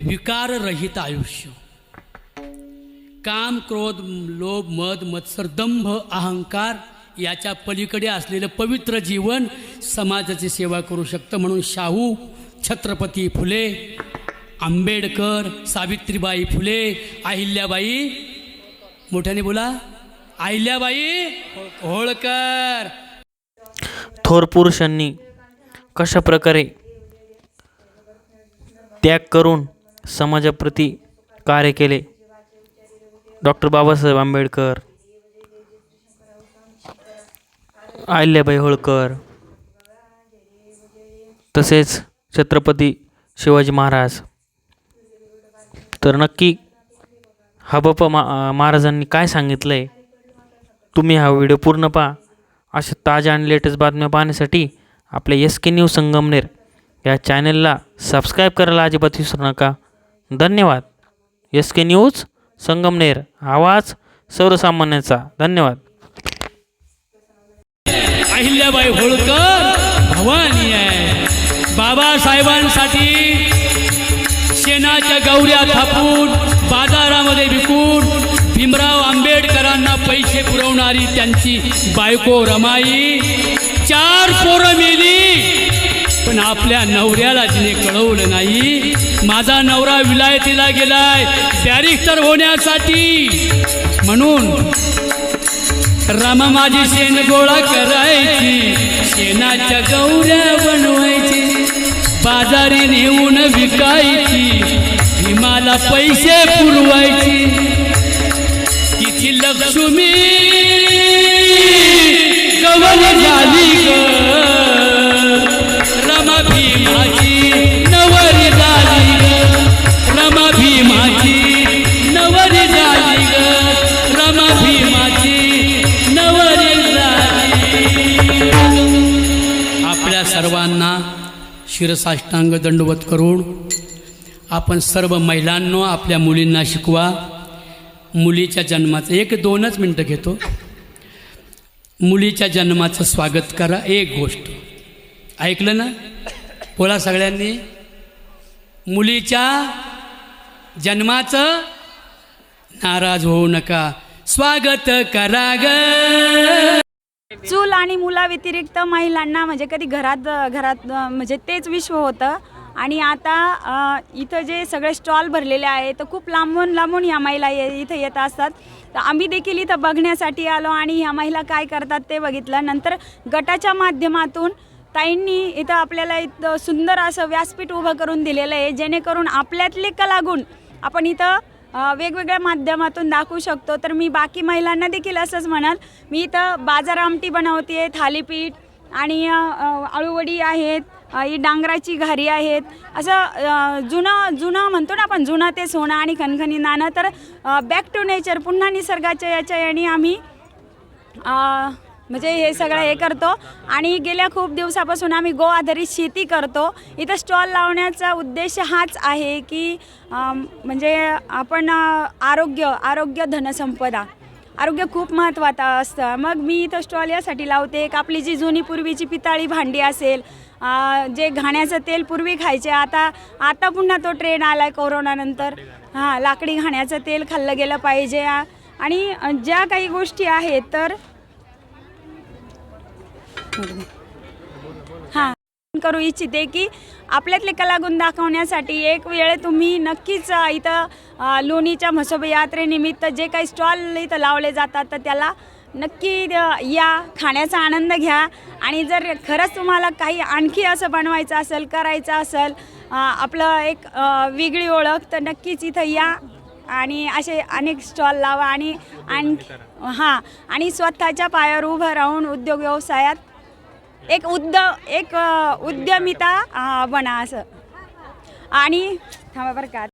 विकाररहित आयुष्य. काम क्रोध लोभ मद मत्सर दंभ अहंकार याच्या पलीकडे असलेलं पवित्र जीवन समाजाची सेवा करू शकतं म्हणून शाहू छत्रपती फुले आंबेडकर सावित्रीबाई फुले अहिल्याबाई मोठ्याने बोला अहिल्याबाई होळकर. थोर पुरुषांनी कशा प्रकारे त्याग करून समाजाप्रती कार्य केले. डॉक्टर बाबासाहेब आंबेडकर अहिल्याबाई होळकर तसेच छत्रपती शिवाजी महाराज. तर नक्की हा बाप्पा मा महाराजांनी काय सांगितलं आहे तुम्ही हा व्हिडिओ पूर्ण पहा. अशा ताज्या आणि लेटेस्ट बातम्या पाहण्यासाठी आपल्या एस के न्यूज संगमनेर या चॅनलला सबस्क्राईब करायला अजिबात विसरू नका. धन्यवाद. एस के न्यूज संगमनेर आवाज सर्वसामान्यांचा धन्यवाद. अहिल्याबाई होळकर भवानी आहे. बाबासाहेबांसाठी शेणाच्या गौऱ्या थापून बाजारामध्ये विकून भीमराव आंबेडकरांना पैसे पुरवणारी त्यांची बायको रमाई. चार पोरं पण आपल्या नवऱ्याला तिने कळवलं नाही. माझा नवरा विलायतीला गेलाय. बॅरिस्टर होण्यासाठी. म्हणून रामा माझी शेण गोळा करायची. शेणाच्या गौऱ्या बनवायची. बाजारी नेऊन विकायची. भीमाला पैसे पुरवायची. तिची लक्ष्मी कवल झाली ग. शिरसाष्टांग दंडवत करून आपण सर्व महिलांनो आपल्या मुलींना शिकवा. मुलीच्या जन्माचं एक दोनच मिनटं घेतो. मुलीच्या जन्माचं स्वागत करा एक गोष्ट. ऐकलं ना? बोला सगळ्यांनी. मुलीच्या जन्माचं नाराज होऊ नका. स्वागत करा ग. चूल आणि मुलाव्यतिरिक्त महिलांना म्हणजे कधी घरात घरात म्हणजे तेच विश्व होतं. आणि आता इथं जे सगळे स्टॉल भरलेले आहे तर खूप लांबून लांबून ह्या महिला ये इथं येत असतात. तर आम्ही देखील इथं बघण्यासाठी आलो आणि ह्या महिला काय करतात ते बघितलं. नंतर गटाच्या माध्यमातून ताईंनी इथं आपल्याला इथं सुंदर असं व्यासपीठ उभं करून दिलेलं आहे जेणेकरून आपल्यातले कलागुण आपण इथं वेगवेगळ्या माध्यमातून दाखवू शकतो. तर मी बाकी महिलांना देखील असंच म्हणाल. मी इथं बाजार आमटी बनवते थालीपीठ आणि अळूवडी आहेत ही डांगराची घारी आहेत. असं जुनं जुनं म्हणतो ना आपण जुनं ते सोनं आणि खणखणी नाणं. तर बॅक टू नेचर पुन्हा निसर्गाच्या याच्या याने आम्ही म्हणजे हे सगळं हे करतो. आणि गेल्या खूप दिवसापासून आम्ही गो आधारित शेती करतो. इथं स्टॉल लावण्याचा उद्देश हाच आहे की म्हणजे आपण आरोग्य आरोग्य धनसंपदा. आरोग्य खूप महत्त्वाचं असतं. मग मी इथं स्टॉल यासाठी लावते. एक आपली जी जुनी पूर्वीची पिताळी भांडी असेल जे घाण्याचं तेल पूर्वी खायचे. आता आता पुन्हा तो ट्रेन आला आहे कोरोनानंतर हां लाकडी घाण्याचं तेल खाल्लं गेलं पाहिजे. आणि ज्या काही गोष्टी आहेत तर हां करू इच्छिते की आपल्यातले कलागुण दाखवण्यासाठी एक वेळ तुम्ही नक्कीच इथं लोणीच्या म्हसोब यात्रेनिमित्त जे काही स्टॉल इथं लावले जातात तर त्याला नक्की या खाण्याचा आनंद घ्या. आणि जर खरंच तुम्हाला काही आणखी असं बनवायचं असेल करायचं असेल आपलं एक वेगळी ओळख तर नक्कीच इथं या आणि असे अनेक स्टॉल लावा आणि आणखी हां आणि स्वतःच्या पायावर उभं राहून उद्योग व्यवसायात एक उद्द एक उद्यमिता बना असं. आणि थांबा बरं का.